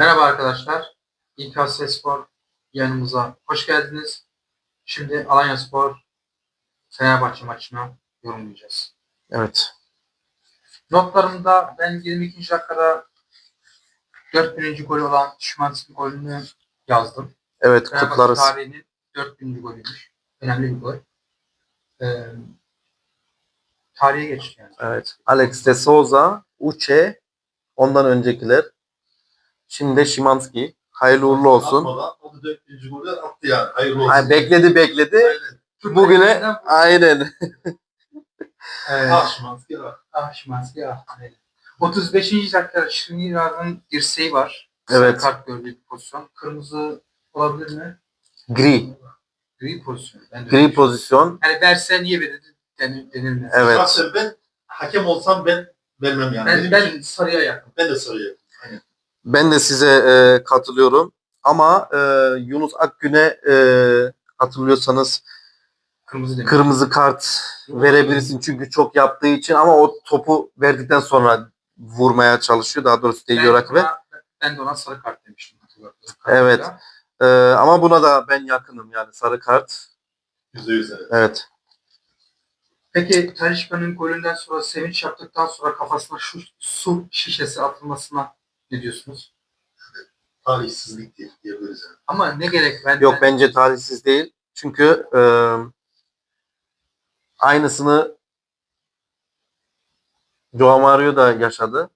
Merhaba arkadaşlar. İKS Spor yanımıza hoş geldiniz. Şimdi Alanya Spor Fenerbahçe maçına yorumlayacağız. Evet. Notlarımda ben 22. dakikada 4000. golü olan Şimanski'nin golünü yazdım. Evet Fenerbahçe kutlarız. tarihinin 4000. golüymüş. Önemli bir gol. Ee, tarihe geçti yani. Evet. Alex de Souza, Uche, ondan öncekiler. Şimdi de Şimanski. Hayırlı uğurlu olsun. Atmadan o da 4. golü attı yani. Hayırlı olsun. Ay, bekledi bekledi. Aynen. Bugüne aynen. Evet. Ah Şimanski ah. Ah Şimanski ah. Aynen. 35. dakikada Şirinaz'ın dirseği var. Evet. Sarı kart gördüğü bir pozisyon. Kırmızı olabilir mi? Gri. Gri pozisyon. Ben de öyle Gri düşünüyorum. pozisyon. Yani verse niye verildi denil, denilmez. Evet. Şahsen ben hakem olsam ben vermem yani. Ben, Benim ben için sarıya yakın. ben de sarıya. Ben de size e, katılıyorum. Ama e, Yunus Akgün'e e, hatırlıyorsanız Kırmızı kırmızı kart verebilirsin çünkü çok yaptığı için ama o topu verdikten sonra vurmaya çalışıyor. Daha doğrusu değiyor rakibe. ben de ona sarı kart demiştim. Evet. E, ama buna da ben yakınım yani sarı kart. Yüzde yüz evet. Evet. Peki Talişka'nın golünden sonra sevinç yaptıktan sonra kafasına şu su şişesi atılmasına ne diyorsunuz? Talihsizlik diye diyebiliriz yani. Ama ne gerek ben Yok bence talihsiz değil. Çünkü e, aynısını Joao Mario da yaşadı.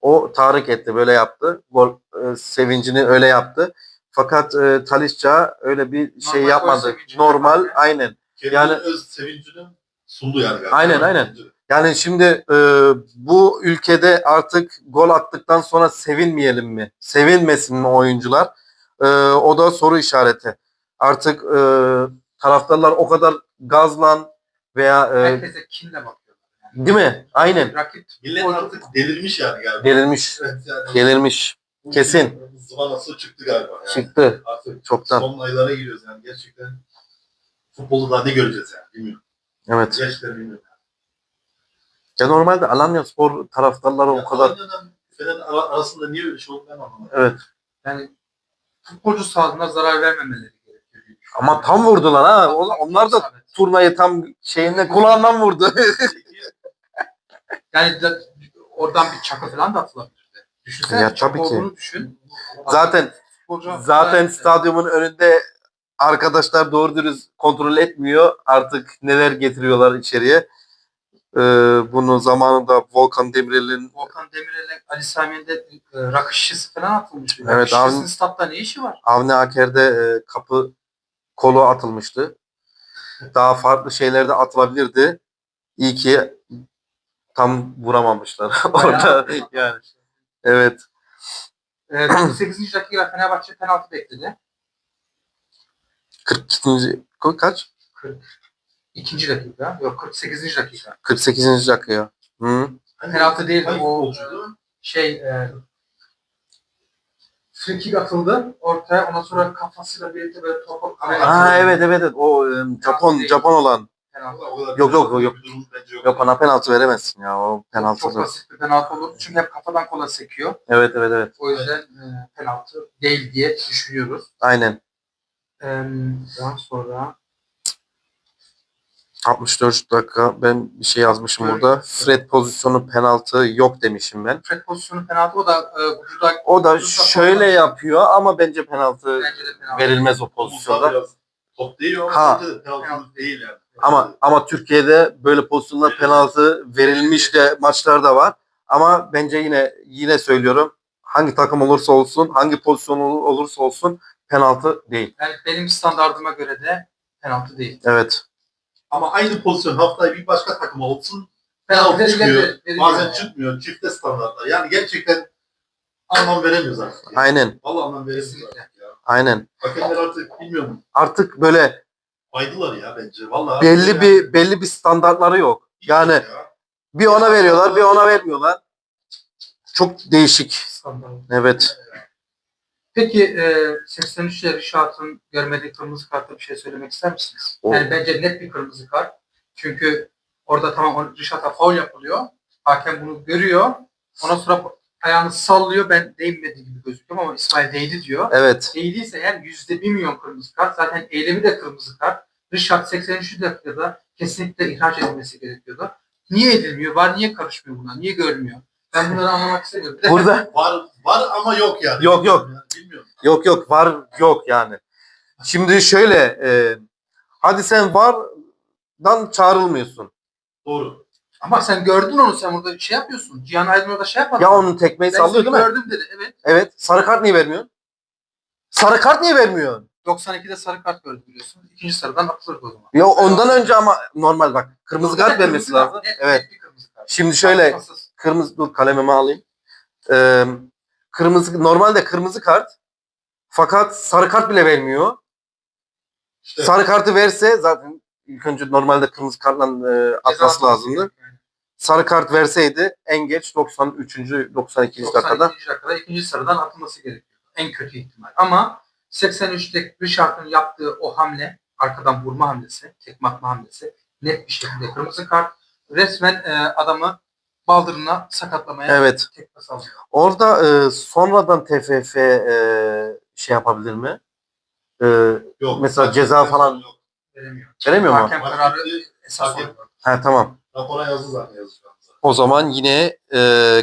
O tahrik etti, böyle yaptı. Gol e, sevincini öyle yaptı. Fakat e, Talisca öyle bir şey Normal gol yapmadı. sevincini Normal, aynen. Kendi Yani- öz sevincini sundu yani. galiba. Aynen, aynen. Yani şimdi e, bu ülkede artık gol attıktan sonra sevinmeyelim mi? Sevinmesin mi oyuncular? E, o da soru işareti. Artık e, taraftarlar o kadar gazlan veya e, herkese kinle bakıyorlar. Yani. değil mi? Aynen. Rakip Millet artık delirmiş yani galiba. Delirmiş. Evet yani. Delirmiş. Kesin. Zıvanası çıktı galiba. Yani. Çıktı. Artık Çoktan. son aylara giriyoruz yani. Gerçekten futbolu daha ne göreceğiz yani bilmiyorum. Evet. Gerçekten bilmiyorum. Ya normalde Alanya Spor taraftarları o Ya kadar Alanya'dan Fener ara- arasında niye öyle şey oldu ben anlamadım. evet. yani futbolcu sahasına zarar vermemeleri gerekiyor. Ama tam vurdular ha. O- Onlar da turnayı tam şeyinde kulağından vurdu. Yani da- oradan bir çakı falan da atılabilirdi. Düşünsene Ya tabii ki. düşün. zaten zaten stadyumun önünde arkadaşlar doğru dürüst kontrol etmiyor. Artık neler getiriyorlar içeriye. Ee, bunu zamanında Volkan Demirel'in Volkan Demirel'e Ali Sami'nin de e, rakı şişesi falan atılmış. Evet, Evet, abi- Şişesinin statta ne işi var? Avni Aker'de e, kapı kolu atılmıştı. Daha farklı şeyler de atılabilirdi. İyi ki tam vuramamışlar orada. yani evet. E, 48. dakikada Fenerbahçe penaltı bekledi. 42. ko- kaç? 2. dakika. Yok 48. dakika. 48. dakika. Hı. Penaltı değil Hangi o şey e, free kick atıldı ortaya. Ondan sonra kafasıyla birlikte böyle topu Aa evet evet evet. O e, Japon değil. Japon olan. penaltı. Yok, yok, yok. Yok ona penaltı veremezsin ya. O penaltı. Çok basit bir penaltı olur. Çünkü hep kafadan kola sekiyor. Evet evet evet. O yüzden e, penaltı değil diye düşünüyoruz. Aynen. E, daha sonra 64 dakika ben bir şey yazmışım Evet. burada. Fred pozisyonu penaltı yok demişim ben. Fred pozisyonu penaltı. O da e, vücuda O da şöyle yapıyor ama bence penaltı Bence penaltı. verilmez o pozisyonda. Top değil ama Ha. penaltı değil yani. Ama ama Türkiye'de böyle pozisyonlar penaltı verilmiş de maçlar da var. Ama bence yine yine söylüyorum hangi takım olursa olsun, hangi pozisyon ol- olursa olsun penaltı değil. Yani benim standardıma göre de penaltı değil. Evet. Ama aynı pozisyon haftaya bir başka takım olsun Penaltı çıkıyor. Bazen yani. çıkmıyor. Çifte standartlar. Yani gerçekten anlam veremiyoruz artık. Yani. Aynen. Vallahi anlam veremiyoruz artık ya. Aynen. Hakemler artık bilmiyorum. Artık böyle Faydılar ya bence. Vallahi belli yani. bir belli bir standartları yok. Yani Ya. bir ona veriyorlar, bir ona vermiyorlar. Çok değişik. Standart. Evet. Peki e, 83'te Rişat'ın görmediği kırmızı kartta bir şey söylemek ister misiniz? O- Yani bence net bir kırmızı kart. Çünkü orada tamam Rişat'a faul yapılıyor. Hakem bunu görüyor. Ondan sonra ayağını sallıyor. Ben değmedi gibi gözüküyor ama İsmail değdi diyor. Evet. Değdiyse eğer yüzde bir milyon kırmızı kart. Zaten eylemi de kırmızı kart. Richard 83. dakikada kesinlikle ihraç edilmesi gerekiyordu. Niye edilmiyor? Var niye karışmıyor buna? Niye görmüyor? Ben bunları anlamak istemiyorum. Burada Var var ama yok yani. Yok, yok. Bilmiyorum. yok yok var yok yani. Şimdi şöyle e, hadi sen vardan çağrılmıyorsun. Doğru. Ama sen gördün onu sen burada şey yapıyorsun. Cihan Aydın orada şey yapmadı. Ya onun tekmeyi ben sallıyor değil mi? gördüm dedi. Evet. Evet. Sarı kart niye vermiyorsun? Sarı kart niye vermiyorsun? 92'de sarı kart gördü biliyorsun. İkinci sarıdan atılırdı o zaman. Ya ondan önce ama normal bak. Kırmızı kart vermesi lazım. Evet. kart. Şimdi şöyle kırmızı dur kalemimi alayım. Ee, kırmızı normalde kırmızı kart fakat sarı kart bile vermiyor. İşte Sarı kartı verse zaten ilk önce normalde kırmızı kartla e, atması lazımdı. Sarı kart verseydi en geç 93. 92. dakikada 92. dakikada ikinci sarıdan atılması gerekiyor. En kötü ihtimal. Ama 83'te Richard'ın yaptığı o hamle, arkadan vurma hamlesi, tekme atma hamlesi net bir şekilde kırmızı kart. Resmen e, adamı baldırına sakatlamaya evet. tekme sallıyor. Orada e, sonradan TFF e, şey yapabilir mi? E, yok. mesela ceza falan- Yok. Veremiyor. veremiyor mu? Hakem kararı esas hakem-. Ha tamam. Rapora yazdı zaten yazı şu anda. O zaman yine e,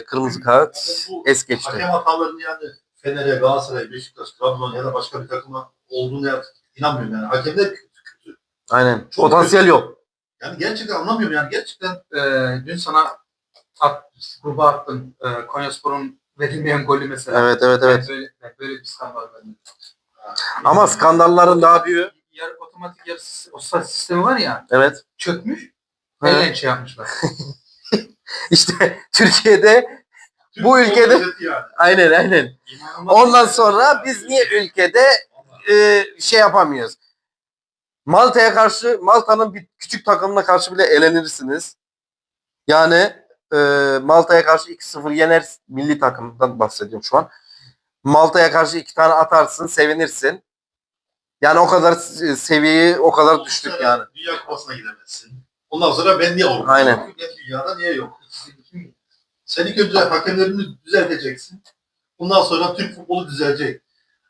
kırmızı kart Bu es geçti. Hakem hatalarını yani Fener'e, Galatasaray, Beşiktaş, Trabzon ya da başka bir takıma olduğunu ya- inanmıyorum yani. Hakemler kötü, kötü. Aynen. Çok Potansiyel yok. Yani gerçekten anlamıyorum yani gerçekten E, dün sana at, gruba attım. E, Konyaspor'un verilmeyen golü mesela. Evet evet evet. Ben böyle, böyle bir skandal görmedim. Ama skandalların daha büyüğü. Yar, otomatik yarı o sistemi var ya Evet. çökmüş. Evet. Elle şey yapmışlar. İşte Türkiye'de Türk Bu ülkede- yani. aynen aynen. İnanılmaz. Ondan sonra biz niye ülkede e, şey yapamıyoruz? Malta'ya karşı Malta'nın bir küçük takımına karşı bile elenirsiniz. Yani e, Malta'ya karşı 2-0 yener milli takımdan bahsediyorum şu an. Malta'ya karşı iki tane atarsın, sevinirsin. Yani o kadar se- seviyeyi o kadar Ondan düştük sonra yani. Dünya Kupası'na gidemezsin. Ondan sonra ben niye Avrupa? Aynen. Dünyada niye yok? Sen ilk önce hakemlerini düzelteceksin. Bundan sonra Türk futbolu düzelecek.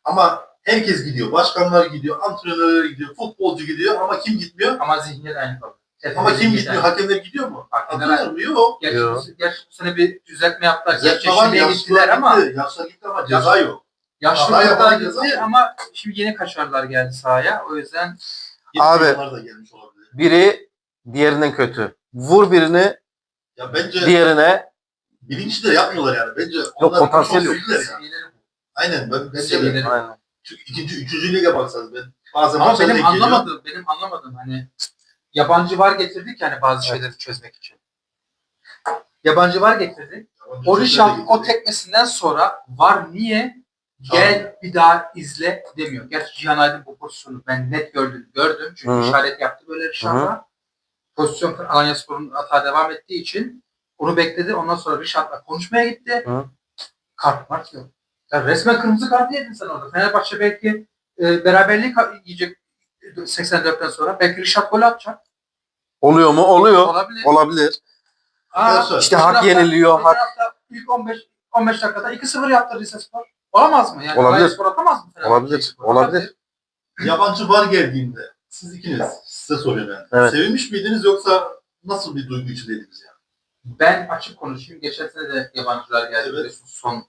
Ama herkes gidiyor. Başkanlar gidiyor, antrenörler gidiyor, futbolcu gidiyor ama kim gitmiyor? Ama zihniyet aynı kaldı. Ama kim gitmiyor? Hakemler gidiyor mu? Hakemler mı? Yok. Gerçi, Yo. bu- gerçi bu sene bir düzeltme yaptılar. Gerçi şimdiye gittiler yaşlılar ama. Yaşlar gitti ama ceza yok. yaşlı Hata yapan çocuklar ceza gitti yok. ama şimdi yeni kaçarlar geldi sahaya. O yüzden Abi. oyuncular da gelmiş olabilir. Biri diğerinden kötü. Vur birini Ya bence diğerine bilinçli de yapmıyorlar yani. Bence onlar potansiyel çok yok. yani. Aynen. Ben, bence de. Aynen. Çünkü ikinci, üçüncü lige baksanız ben bazen Ama benim anlamadığım, benim anlamadığım hani yabancı var getirdik yani bazı Evet. şeyleri çözmek için. Yabancı var getirdik. Yabancı O Richard o tekmesinden sonra var niye gel bir daha izle demiyor. Gerçi Cihan Aydın bu pozisyonu ben net gördüm. Gördüm çünkü Hı. işaret yaptı böyle Richard'a. Pozisyon Alanya Spor'un hata devam ettiği için onu bekledi. Ondan sonra Richard'la konuşmaya gitti. Hı. Kart mart yok. Ya resmen kırmızı kart yedin sen orada. Fenerbahçe belki e, beraberliği yiyecek 84'ten sonra. Belki Richard gol atacak. Oluyor mu? Oluyor. Olabilir. Olabilir. Aa, İşte hak hafta- yeniliyor, hak- hafta ilk 15 15 dakikada 2-0 yaptı Rizespor. Olamaz mı? Yani Olabilir. Spor atamaz mı? Olabilir, olabilir. Yabancı var geldiğinde siz ikiniz size soruyorum yani. Evet. Sevinmiş miydiniz yoksa nasıl bir duygu içindeydiniz yani? Ben açık konuşayım. Geçen sene de yabancılar geldi Evet. son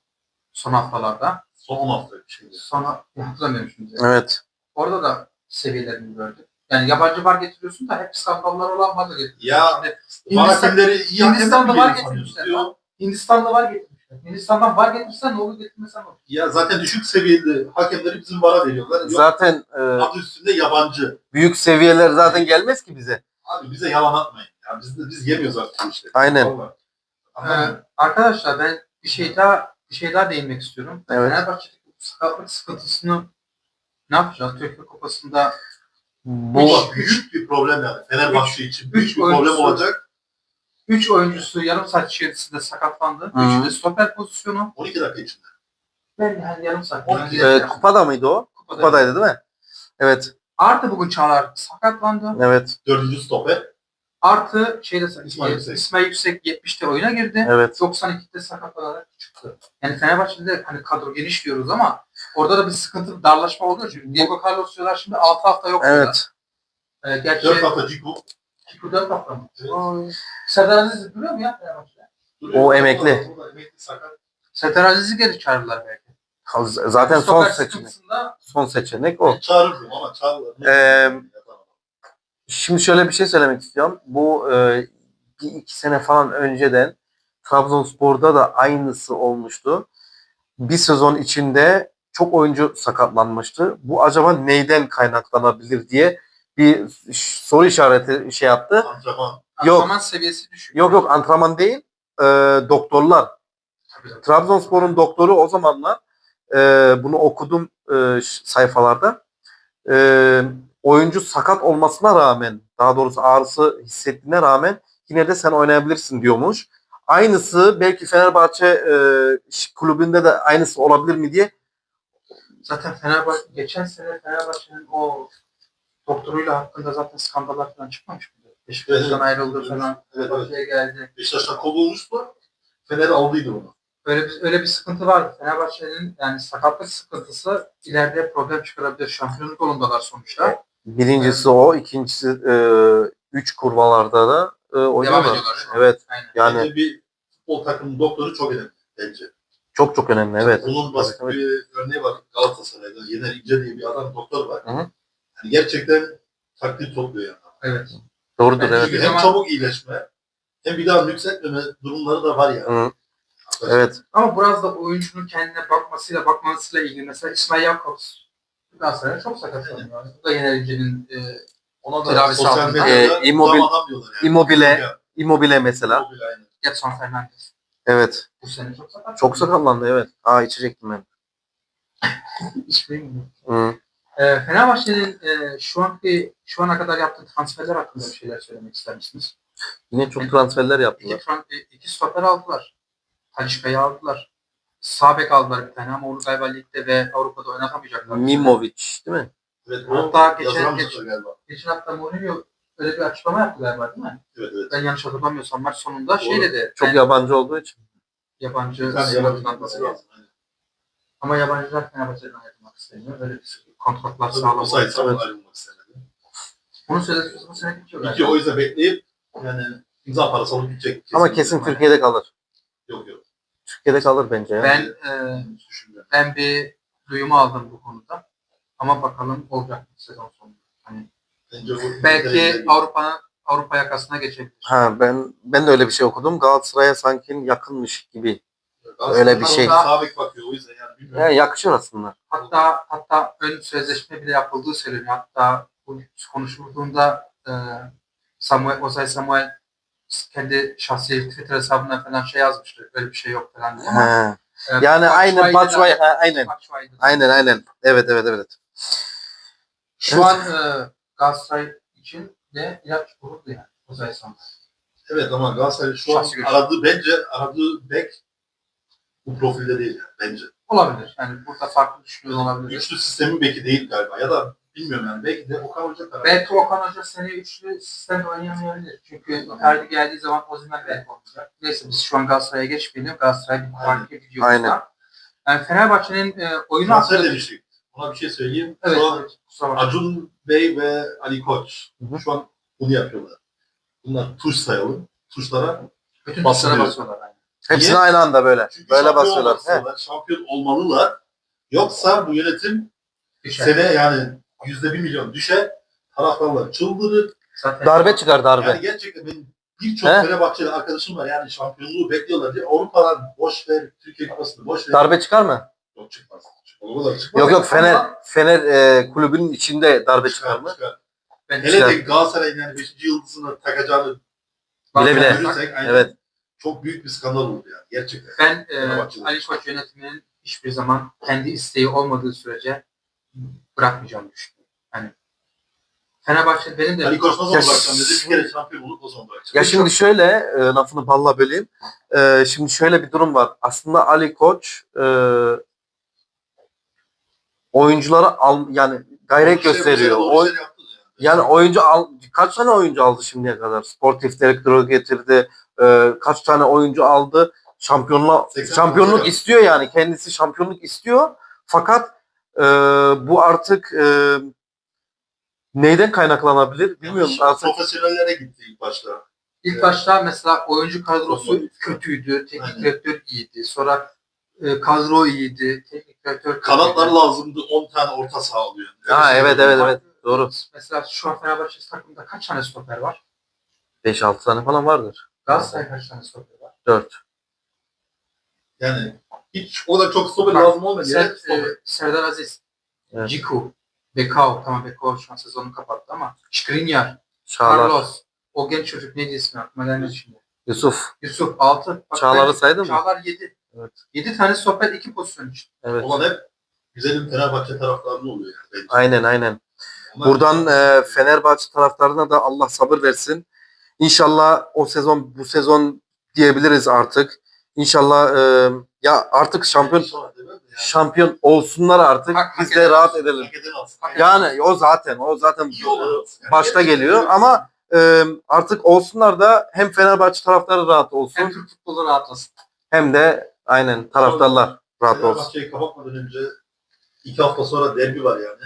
son haftalarda. Son 10 hafta bir şeydi. Sonra hatırlamıyorum şimdi. Evet. Orada da seviyelerini gördük. Yani yabancı var getiriyorsun da hep skandallar olan var da getiriyorsun. Ya, Şimdi Var Hindistan- Hindistan'da var sanıyorsunuz? Hindistan'da var getirmişler. Hindistan'dan var getirsen ne olur getirmesen ne olur. Ya zaten düşük seviyeli hakemleri bizim vara veriyorlar. Yok, Zaten e, adı üstünde yabancı. büyük seviyeler zaten gelmez ki bize. Abi bize yalan atmayın. Ya biz de biz yemiyoruz artık bu işleri. Aynen. Vallahi. Ee, arkadaşlar ben bir şey daha bir şey daha değinmek istiyorum. Evet. Fenerbahçe'deki bu sakatlık sıkıntısını ne yapacağız? Türkiye Kupası'nda Bu büyük bir problem yani. Fenerbahçe için büyük üç bir problem oyuncusu- olacak. 3 oyuncusu yarım saat içerisinde sakatlandı. Hı. Üçü de stoper pozisyonu. 12 dakika içinde. Ben yani yarım saat. On Yani iki- yani e, kupada mıydı o? kupada. Kupadaydı değil mi? Evet. Artı bugün Çağlar sakatlandı. Evet. Dördüncü stoper. Artı şeyde İsmail İsmail Yüksek. Yüksek, İsmail Yüksek 70'te oyuna girdi. Evet. 92'de sakatlanarak çıktı. çıktı. Yani Fenerbahçe'de hani kadro geniş diyoruz ama orada da bir sıkıntı, darlaşma oluyor. Çünkü Diego Carlos diyorlar şimdi 6 hafta yok. Evet. Ee, gerçi 4 hafta Ciku. Ciku 4 hafta mı? Evet. Serdar Aziz duruyor mu ya? Duruyor. O emekli. O da emekli sakat. Serdar Aziz'i geri çağırırlar belki. Zaten son Stoper seçenek. Son seçenek o. Ben çağırırdım ama çağırırlar. Ee, Şimdi şöyle bir şey söylemek istiyorum. Bu e, bir iki sene falan önceden Trabzonspor'da da aynısı olmuştu. Bir sezon içinde çok oyuncu sakatlanmıştı. Bu acaba neyden kaynaklanabilir diye bir soru işareti şey yaptı. Antrenman. Yok. antrenman seviyesi düşük. Yok yok antrenman değil, e, doktorlar. Tabii. Trabzonspor'un doktoru o zamanlar e, bunu okudum e, sayfalarda. E, oyuncu sakat olmasına rağmen, daha doğrusu ağrısı hissettiğine rağmen yine de sen oynayabilirsin diyormuş. Aynısı belki Fenerbahçe e, kulübünde de aynısı olabilir mi diye. Zaten Fenerbahçe geçen sene Fenerbahçe'nin o doktoruyla hakkında zaten skandallar falan çıkmamış mıydı? Beşiktaş'tan Evet. ayrıldı falan. Evet, evet. Geldi. Beşiktaş'tan kovulmuştu. Fener aldıydı onu. Öyle bir, öyle bir sıkıntı vardı. Fenerbahçe'nin yani sakatlık sıkıntısı ileride problem çıkarabilir. Şampiyonluk yolundalar sonuçta. Birincisi o, ikincisi e, üç kurvalarda da e, oynuyorlar. Evet Aynen. yani Bence bir futbol takımının doktoru çok önemli bence. Çok çok önemli evet. Bunun basit tabii. bir örneği var Galatasaray'da. Yener İnce diye bir adam doktor var. Hı hı. Yani gerçekten takdir topluyor yani. Evet. Doğrudur Bence evet. Çünkü hem çabuk iyileşme hem bir daha nüksetmeme durumları da var yani. Hı, evet. Ama biraz da oyuncunun kendine bakmasıyla bakmasıyla ilgili. Mesela İsmail Jakobs Galatasaray'a çok sakat oynuyor. Bu da Yener İnce'nin e, Ona da Tedavisi altında. adam diyorlar yani. Immobile, Immobile mesela. Immobile aynen. Getson Fernandes. Evet. Bu sene çok sakat. Çok sakatlandı evet. Aa içecektim ben. İçmeyeyim mi? Hı. E, Fenerbahçe'nin e, şu anki şu ana kadar yaptığı transferler hakkında bir şeyler söylemek ister misiniz? Yine çok transferler İki, yaptılar. tran- e, iki stoper aldılar. Talişka'yı aldılar. Sağ bek aldılar bir tane ama onu galiba ligde ve Avrupa'da oynatamayacaklar. Mimovic değil mi? Evet, Hatta o geçen- yazılan geç- mısır galiba. Geçen hafta Mourinho öyle bir açıklama yaptı galiba değil mi? Evet evet. Ben yanlış hatırlamıyorsam maç sonunda şey Doğru. dedi. Çok ben yabancı olduğu için. yabancı bahsediyor. lazım. Aynen. Ama yabancılar Fenerbahçe'den ayrılmak istemiyor. Öyle bir kontratlar sağlamak. Samuel ayrılmak istemedi. Bunun sözleşmesi bu sene bitiyor galiba. o yüzden bekleyip yani imza parası alıp gidecek. Ama kesin Türkiye'de kalır. Yok yok. Türkiye'de kalır bence ya. Ben e, ben bir duyumu aldım bu konuda. Ama bakalım olacak mı sezon sonunda. Hani belki Avrupa Avrupa yakasına geçebilir. Ha ben ben de öyle bir şey okudum. Galatasaray'a sanki yakınmış gibi. öyle bir şey. Sabit bakıyor o yüzden yani bilmiyorum. Ya yakışır aslında. Hatta hatta ön sözleşme bile yapıldığı söyleniyor. Hatta bu konuşulduğunda e, Samuel, Osay Samuel kendi şahsi Twitter hesabına falan şey yazmıştı. Öyle bir şey yok falan diye ama Ha. e, Yani aynen Batshuayi aynen. Aynen aynen. Evet evet evet. Şu an e, Galatasaray için de ilaç vuruldu yani. Osay Samuel. Evet ama Galatasaray şu an aradığı bence aradığı bek bu profilde değil yani bence. Olabilir. Yani burada farklı düşünüyor olabilir. Üçlü sistemin beki değil galiba ya da bilmiyorum yani belki de Okan Hoca karar. Belki Okan Hoca seni üçlü sistemde oynayamayabilir. Çünkü Icardi geldiği zaman Osimhen belki olacak. Neyse biz şu an Galatasaray'a geçmeyelim. Galatasaray bir fark ediyor. Aynen. Yani Fenerbahçe'nin e, oyunu Transfer hakkında... demiştik. Ona bir şey söyleyeyim. Evet, Şu an evet. Kusura bakma. Acun Bey ve Ali Koç Hı hı. şu an bunu yapıyorlar. Bunlar tuş sayalım. Tuşlara. Bütün basılıyor. tuşlara basıyorlar. Yani. Hepsini Niye? aynı anda böyle. Çünkü Böyle şampiyon basıyorlar. He. Şampiyon olmalılar. Yoksa bu yönetim Düşer. sene yani yüzde bir milyon düşer. Taraftarlar çıldırır. Zaten Darbe çıkar darbe. Yani gerçekten benim birçok He? Fenerbahçeli arkadaşım var. Yani şampiyonluğu bekliyorlar diye. Avrupa'dan boş ver, Türkiye Kupası'nı boş ver. Darbe çıkar mı? Yok çıkmaz. Yok yok Fener Fener e, kulübünün içinde darbe çıkar mı? çıkar. ben Hele Çıkar. de Galatasaray'ın yani 5. yıldızını takacağını Bile bile. görürsek aynen Evet. çok büyük bir skandal oldu yani gerçekten. Ben e. Ali Koç yönetiminin hiçbir zaman kendi isteği olmadığı sürece bırakmayacağını düşünüyorum. Yani Fenerbahçe benim de Ali Koç Ya bırakacağım dedi. Bir şimdi- kere şampiyon olup o zaman bırakacağım. Ya şimdi şöyle e, lafını balla böleyim. E, şimdi şöyle bir durum var. Aslında Ali Koç e, oyuncuları al yani gayret şey- şey gösteriyor. doğru Oy- şey yani. yani oyuncu al kaç tane oyuncu aldı şimdiye kadar? Sportif direktörü getirdi. e, kaç tane oyuncu aldı? şampiyonluğa 80 şampiyonluk istiyor yani kendisi şampiyonluk istiyor fakat e, bu artık e, neyden kaynaklanabilir bilmiyorum Yanlış, artık Profesyonellere gitti ilk başta. İlk Evet. başta mesela oyuncu kadrosu kötüydü, teknik direktör iyiydi. Sonra e, kadro iyiydi, teknik direktör kötüydü. Kanatlar lazımdı 10 tane orta saha alıyor. Ha, evet, evet, evet. Doğru. Mesela şu an Fenerbahçe takımında kaç tane stoper var? 5-6 tane falan vardır. Galatasaray kaç tane stoper var? 4. Yani hiç o da çok stoper Bak, lazım olmadı. Ser, e, Serdar Aziz, Evet. Ciku, Bekao, tamam Bekao şu an sezonu kapattı ama Skriniar, Çağlar. Carlos, o genç çocuk neydi ismi aklıma gelmedi şimdi. Yusuf. Yusuf 6. Çağlar'ı saydın mı? Çağlar 7. Evet. 7 tane stoper 2 pozisyon için. Evet. Olan hep güzelim Fenerbahçe taraftarı oluyor. Yani. bence. Aynen aynen. Onlar- Buradan e, Fenerbahçe taraftarına da Allah sabır versin. İnşallah o sezon bu sezon diyebiliriz artık. İnşallah e, ya artık şampiyon İnşallah değil mi? Yani şampiyon olsunlar artık. Hak- Biz hak de eden rahat olsun. edelim. hak eden alsın. Yani o zaten o zaten İyi alsın. Yani başta gerçekten geliyor öyle. ama e, artık olsunlar da hem Fenerbahçe taraftarı rahat Hem olsun Türk futbolu rahatlasın. hem de aynen taraftarlar rahat olsun. Fenerbahçe'yi kapatmadan önce iki hafta sonra derbi var yani.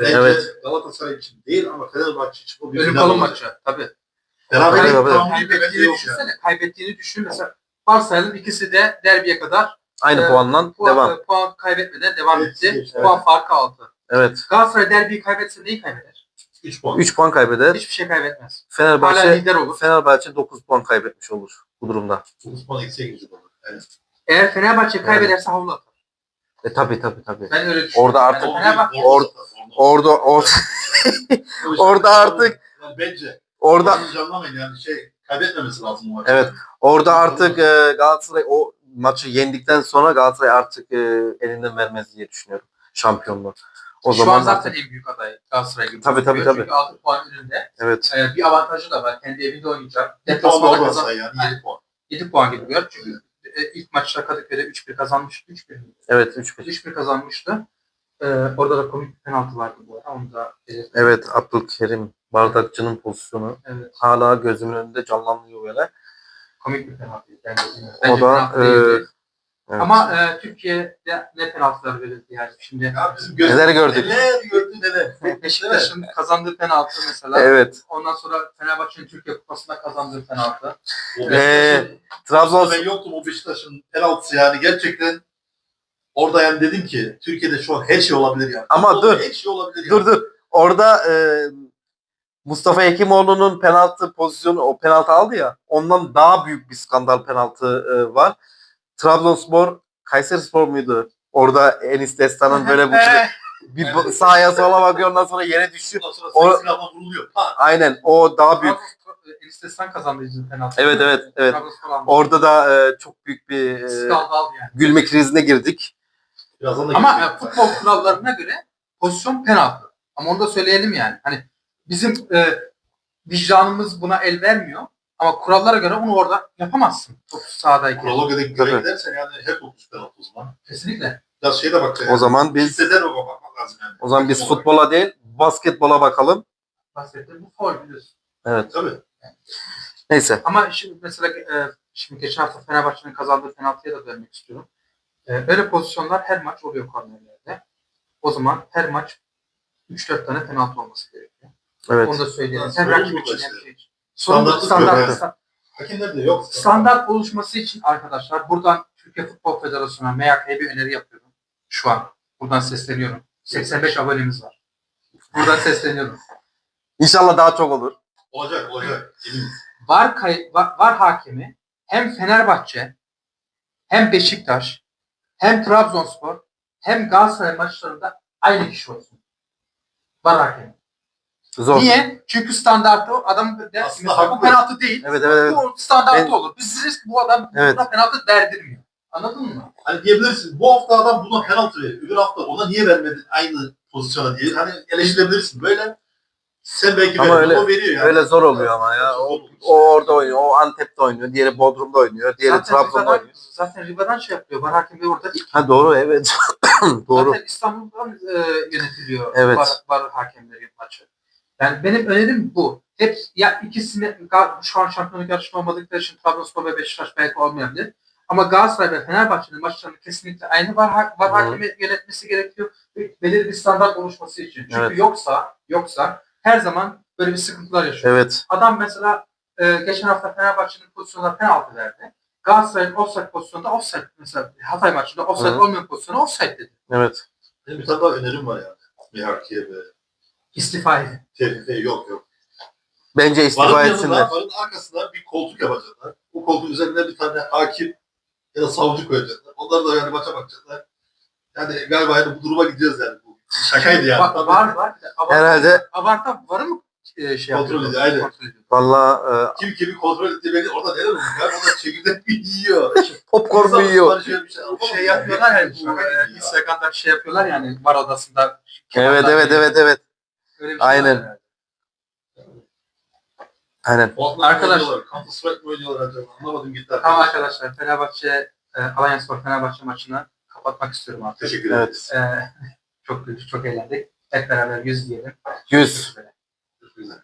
Bence Evet. Galatasaray için değil ama Fenerbahçe için bu bir Ölüm final kalım olacak. maçı. Tabii. Beraber Tabii, tabii. tamamlayıp bence Kaybettiğini yok yani. düşünsene. Kaybettiğini düşün. Mesela varsayalım ikisi de derbiye kadar Aynı e, puandan puan, devam. e, puan kaybetmeden devam Evet, etti. evet. Puan farkı aldı. Evet. Galatasaray derbiyi kaybetse neyi kaybeder? 3 puan. 3 puan kaybeder. Hiçbir şey kaybetmez. Hala Fenerbahçe lider olur. Fenerbahçe 9 puan kaybetmiş olur bu durumda. 9 puan eksiye girecek olur. Yani. Eğer Fenerbahçe kaybederse havlu atar. E tabi tabi tabi. Ben öyle düşünüyorum. Orada artık- Yani Fenerbahçe Or- Orada or, orada artık- yani bence orada Yanlış anlamayın yani şey kaybetmemesi lazım bu maçı. Evet. orada artık e, Galatasaray o maçı yendikten sonra Galatasaray artık e, elinden vermez diye düşünüyorum şampiyonluğu. O şu zaman an zaten artık- en büyük aday Galatasaray gibi. Tabii, tabii. Çünkü 6 puan önünde. evet. Ee, bir avantajı da var. Kendi evinde oynayacak. Deplasmanda oradan kazan- say yani 7 puan. 7 puan gibi gör. Çünkü e, ilk maçta Kadıköy'de 3-1 kazanmıştı. 3-1 mi? Evet 3-1. 3-1 kazanmıştı. Ee, orada da komik bir penaltı vardı bu arada. Onu da belirteyim. Evet Abdülkerim bardakçının pozisyonu Evet. hala gözümün önünde canlanıyor böyle. Komik bir penaltı. Bence, O da, penaltı değildi. Evet. Ama e, Türkiye'de ne penaltılar verildi yani şimdi. Ya bizim gözümüz Neler gördük? Neler gördü neler. Beşiktaş'ın kazandığı penaltı mesela. evet. Ondan sonra Fenerbahçe'nin Türkiye Kupası'nda kazandığı penaltı. O Ee, Trabzon ben yoktum o Beşiktaş'ın penaltısı yani gerçekten orada yani dedim ki Türkiye'de şu an her şey olabilir yani. Ama Futbolda dur. Her şey olabilir yani. Dur dur. Orada e, Mustafa Hekimoğlu'nun penaltı pozisyonu o penaltı aldı ya. Ondan daha büyük bir skandal penaltı e, var. Trabzonspor Kayserispor muydu? Orada Enis Destan'ın böyle bu bir bu- sağa sola bakıyor ondan sonra yere düşüyor. Ondan sonra O- o... silahla vuruluyor. Ha. Aynen o daha büyük. Enis'ten kazandı bizim penaltı. Evet evet evet. Trabzonspor aldı. Orada da e, çok büyük bir e, Skandal yani. gülme krizine girdik. Birazdan da Ama gelecek. e, futbol kurallarına göre pozisyon penaltı. Ama onu da söyleyelim yani. Hani bizim e, vicdanımız buna el vermiyor. Ama kurallara göre onu orada yapamazsın. Top sahadayken. Kurala göre göre Tabii. gidersen yani hep 30 penaltı o zaman. Kesinlikle. Biraz şeye de bak. O zaman biz Listeden o bakmak lazım yani. o zaman biz futbola değil basketbola bakalım. Bahsettiğim bu foul biliyorsun. Evet. Tabii. Neyse. Ama şimdi mesela e, şimdi geçen hafta Fenerbahçe'nin kazandığı penaltıya da dönmek istiyorum. E, böyle pozisyonlar her maç oluyor kornerlerde. O zaman her maç 3-4 tane penaltı olması gerekiyor. Evet. Onu da söyleyelim. Ha, Hem rakip için hem işte. şey için. Sorun Standartlık standart, yok, de standart oluşması için arkadaşlar buradan Türkiye Futbol Federasyonu'na MYK'ya bir öneri yapıyorum. Şu an. Buradan sesleniyorum. 85 abonemiz var. Buradan sesleniyorum. İnşallah daha çok olur. Olacak olacak. Var, kay- var, var hakemi hem Fenerbahçe hem Beşiktaş hem Trabzonspor hem Galatasaray maçlarında aynı kişi olsun. Var hakemi. Zor. Niye? Çünkü standartı o adam der, Aslında mesela bu haklı. penaltı değil. Evet evet evet. Bu standartı Ben- olur. Biz deriz ki bu adam Evet. buna penaltı derdirmiyor. Anladın mı? Hani diyebilirsin bu hafta adam buna penaltı veriyor. Öbür hafta ona niye vermedin aynı pozisyona diye. Hani eleştirebilirsin. Böyle sen belki Ama vermedin, öyle- o veriyor yani. Öyle zor oluyor ama ya. O, o orada oynuyor, o Antep'te oynuyor, diğeri Bodrum'da oynuyor, diğeri Zaten Trabzon'da Riva'dan, oynuyor. zaten Riva'dan şey yapıyor. Var hakemi orada değil. Ha doğru evet. doğru. Zaten İstanbul'dan e, yönetiliyor Evet. var, var hakemleri maçı. Yani benim önerim bu. Hep ya ikisini şu an şampiyonluk yarışında olmadıkları için Trabzonspor ve Beşiktaş belki olmayabilir. Ama Galatasaray ve Fenerbahçe'nin maçlarının kesinlikle aynı var, var hakemi yönetmesi gerekiyor. Belirli bir standart oluşması için. Çünkü Evet. yoksa yoksa her zaman böyle bir sıkıntılar yaşıyor. Evet. Adam mesela e, geçen hafta Fenerbahçe'nin pozisyonuna penaltı verdi. Galatasaray'ın offside pozisyonunda offside mesela Hatay maçında offside Hı. olmayan pozisyona offside dedi. Evet. Benim bir tane daha önerim var yani. Mihakiye ve İstifa edin. Yok yok. Bence Varın istifa yanında, etsinler. varın arkasına bir koltuk yapacaklar. O koltuğun üzerine bir tane hakim ya da savcı koyacaklar. Onlar da yani maça bakacaklar. Yani galiba yani bu duruma gideceğiz yani. Bu şakaydı yani. Var, Tabii. var var. Avarta- Herhalde- Avarta varı mı e, şey Kontrol yapıyor? ediyor, aynen. Kontrol ediyor. Valla Kim kimi kontrol etti belli. Orada neler oluyor? Yani orada çekirdek yiyor. e, popcorn mu yiyor? Bir şey, Şey yapıyorlar yani bu e, ya. Instagram'da şey yapıyorlar yani var odasında. Evet evet evet evet. Öyle bir şey Aynen. var herhalde. Aynen. Fortnite Arkadaş- mi oynuyorlar? Counter Strike mi oynuyorlar acaba? Anlamadım gitti. Tamam arkadaşlar Fenerbahçe e, Alanya Spor Fenerbahçe maçını kapatmak istiyorum artık. Teşekkür Evet. ederim. E, çok güldük, çok eğlendik. Hep beraber yüz diyelim. 100. Çok güzel.